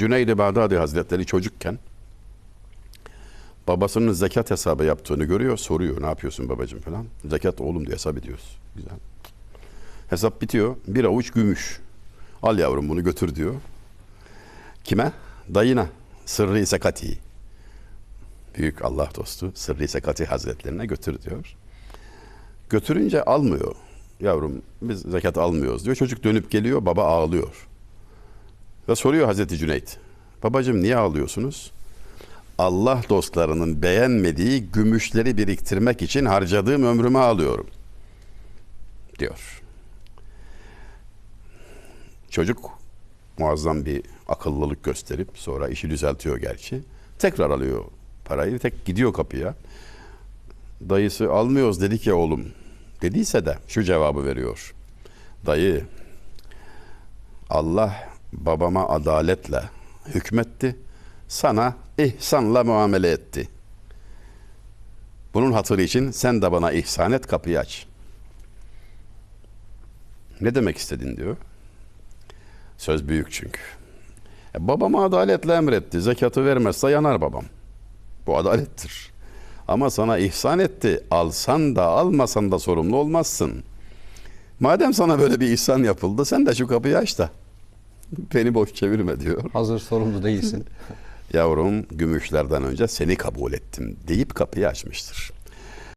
Cüneyd-i Bağdadi Hazretleri çocukken babasının zekat hesabı yaptığını görüyor. Soruyor ne yapıyorsun babacığım falan. Zekat oğlum diye hesap ediyoruz. Güzel. Hesap bitiyor. Bir avuç gümüş. Al yavrum bunu götür diyor. Kime? Dayına. Sırrı Sekati. Büyük Allah dostu Sırrı Sekati Hazretlerine götür diyor. Götürünce almıyor. Yavrum biz zekat almıyoruz diyor. Çocuk dönüp geliyor. Baba ağlıyor. Ve soruyor Hazreti Cüneyt. Babacığım niye ağlıyorsunuz? Allah dostlarının beğenmediği gümüşleri biriktirmek için harcadığım ömrümü ağlıyorum. Diyor. Çocuk muazzam bir akıllılık gösterip sonra işi düzeltiyor gerçi. Tekrar alıyor parayı. Tek gidiyor kapıya. Dayısı almıyoruz dedik ya oğlum. Dediyse de şu cevabı veriyor. Dayı Allah babama adaletle hükmetti. Sana ihsanla muamele etti. Bunun hatırı için sen de bana ihsan et kapıyı aç. Ne demek istedin diyor. Söz büyük çünkü. E, babama adaletle emretti. Zekatı vermezse yanar babam. Bu adalettir. Ama sana ihsan etti. Alsan da almasan da sorumlu olmazsın. Madem sana böyle bir ihsan yapıldı sen de şu kapıyı aç da beni boş çevirme diyor. Hazır sorumlu değilsin. Yavrum gümüşlerden önce seni kabul ettim deyip kapıyı açmıştır.